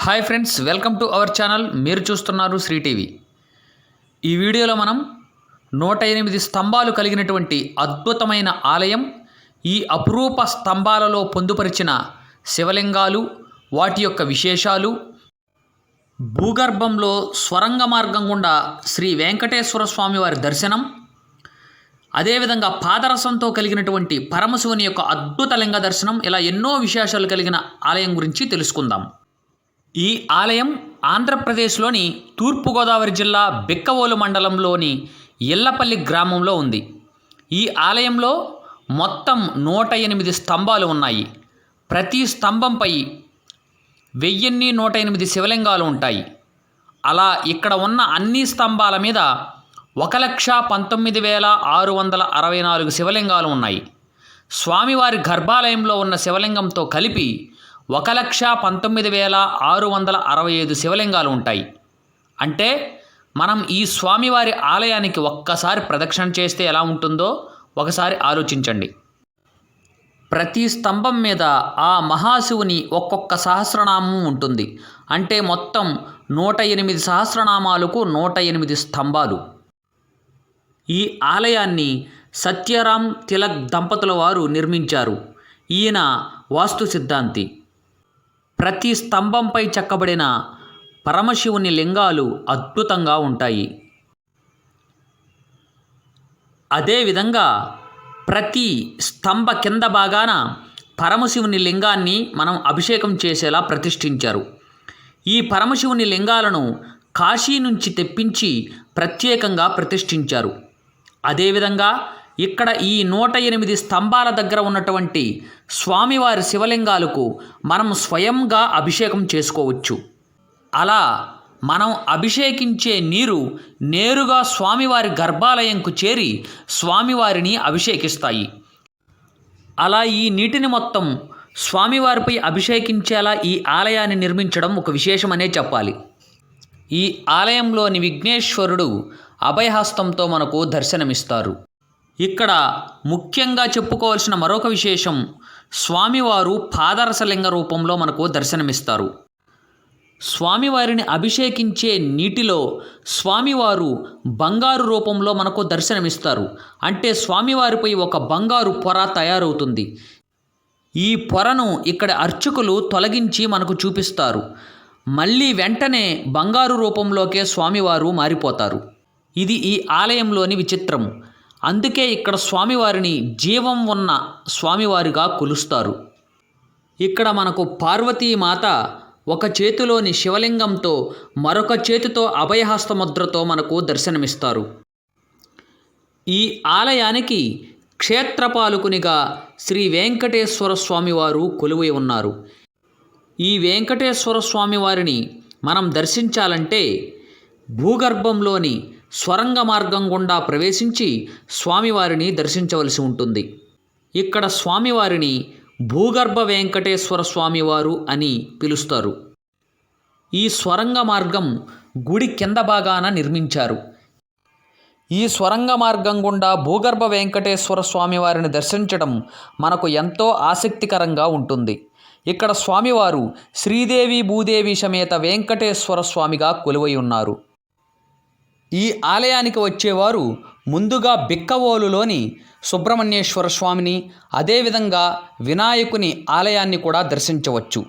Hi friends welcome to our channel మీరు చూస్తున్నారు Shri TV ఈ వీడియోలో మనం నూట ఎనిమిది స్తంభాలు కలిగినటువంటి అద్భుతమైన ఆలయం ఈ అపురూప స్తంభాలలో పొందుపరిచిన శివలింగాలు వాటి యొక్క విశేషాలు భూగర్భంలో స్వరంగ మార్గం గుండా శ్రీ వెంకటేశ్వర స్వామి వారి దర్శనం అదేవిధంగా పాదరసంతో కలిగినటువంటి పరమశివుని యొక్క అద్భుత లింగ దర్శనం ఇలా ఎన్నో విశేషాలు కలిగిన ఆలయం గురించి తెలుసుకుందాం. ఈ ఆలయం ఆంధ్రప్రదేశ్లోని తూర్పుగోదావరి జిల్లా బిక్కవోలు మండలంలోని ఎల్లపల్లి గ్రామంలో ఉంది. ఈ ఆలయంలో మొత్తం నూట ఎనిమిది స్తంభాలు ఉన్నాయి. ప్రతి స్తంభంపై వెయ్యిన్ని నూట ఎనిమిది శివలింగాలు ఉంటాయి. అలా ఇక్కడ ఉన్న అన్ని స్తంభాల మీద ఒక లక్ష పంతొమ్మిది వేల ఆరు వందల అరవై నాలుగు శివలింగాలు ఉన్నాయి. స్వామివారి గర్భాలయంలో ఉన్న శివలింగంతో కలిపి ఒక లక్ష పంతొమ్మిది వేల ఆరు వందల అరవై ఐదు శివలింగాలు ఉంటాయి. అంటే మనం ఈ స్వామివారి ఆలయానికి ఒక్కసారి ప్రదక్షిణ చేస్తే ఎలా ఉంటుందో ఒకసారి ఆలోచించండి. ప్రతి స్తంభం మీద ఆ మహాశివుని ఒక్కొక్క సహస్రనామం ఉంటుంది. అంటే మొత్తం నూట ఎనిమిది సహస్రనామాలకు నూట ఎనిమిది స్తంభాలు. ఈ ఆలయాన్ని సత్యరామ్ తిలక్ దంపతుల వారు నిర్మించారు. ఈయన వాస్తు సిద్ధాంతి. ప్రతి స్తంభంపై చెక్కబడిన పరమశివుని లింగాలు అద్భుతంగా ఉంటాయి. అదేవిధంగా ప్రతి స్తంభ కింద భాగాన పరమశివుని లింగాన్ని మనం అభిషేకం చేసేలా ప్రతిష్ఠించారు. ఈ పరమశివుని లింగాలను కాశీ నుంచి తెప్పించి ప్రత్యేకంగా ప్రతిష్ఠించారు. అదేవిధంగా ఇక్కడ ఈ నూట ఎనిమిది స్తంభాల దగ్గర ఉన్నటువంటి స్వామివారి శివలింగాలకు మనం స్వయంగా అభిషేకం చేసుకోవచ్చు. అలా మనం అభిషేకించే నీరు నేరుగా స్వామివారి గర్భాలయంకు చేరి స్వామివారిని అభిషేకిస్తాయి. అలా ఈ నీటిని మొత్తం స్వామివారిపై అభిషేకించేలా ఈ ఆలయాన్ని నిర్మించడం ఒక విశేషమనే చెప్పాలి. ఈ ఆలయంలోని విఘ్నేశ్వరుడు అభయహస్తంతో మనకు దర్శనమిస్తారు. ఇక్కడ ముఖ్యంగా చెప్పుకోవాల్సిన మరొక విశేషం స్వామివారు పాదరసలింగ రూపంలో మనకు దర్శనమిస్తారు. స్వామివారిని అభిషేకించే నీటిలో స్వామివారు బంగారు రూపంలో మనకు దర్శనమిస్తారు. అంటే స్వామివారిపై ఒక బంగారు పొర తయారవుతుంది. ఈ పొరను ఇక్కడ అర్చకులు తొలగించి మనకు చూపిస్తారు. మళ్ళీ వెంటనే బంగారు రూపంలోకే స్వామివారు మారిపోతారు. ఇది ఈ ఆలయంలోని విచిత్రం. అందుకే ఇక్కడ స్వామివారిని జీవం ఉన్న స్వామివారిగా కొలుస్తారు. ఇక్కడ మనకు పార్వతీమాత ఒక చేతిలోని శివలింగంతో మరొక చేతితో అభయహస్తముద్రతో మనకు దర్శనమిస్తారు. ఈ ఆలయానికి క్షేత్రపాలకునిగా శ్రీ వెంకటేశ్వర స్వామివారు కొలువై ఉన్నారు. ఈ వెంకటేశ్వర స్వామివారిని మనం దర్శించాలంటే భూగర్భంలోని స్వరంగ మార్గం గుండా ప్రవేశించి స్వామివారిని దర్శించవలసి ఉంటుంది. ఇక్కడ స్వామివారిని భూగర్భ వెంకటేశ్వర స్వామివారు అని పిలుస్తారు. ఈ స్వరంగ మార్గం గుడి కింద భాగాన నిర్మించారు. ఈ స్వరంగ మార్గం గుండా భూగర్భ వెంకటేశ్వర స్వామివారిని దర్శించడం మనకు ఎంతో ఆసక్తికరంగా ఉంటుంది. ఇక్కడ స్వామివారు శ్రీదేవి భూదేవి సమేత వెంకటేశ్వర స్వామిగా కొలువై ఉన్నారు. ఈ ఆలయానికి వచ్చేవారు ముందుగా బిక్కవోలులోని సుబ్రహ్మణ్యేశ్వర స్వామిని అదేవిధంగా వినాయకుని ఆలయాన్ని కూడా దర్శించవచ్చు.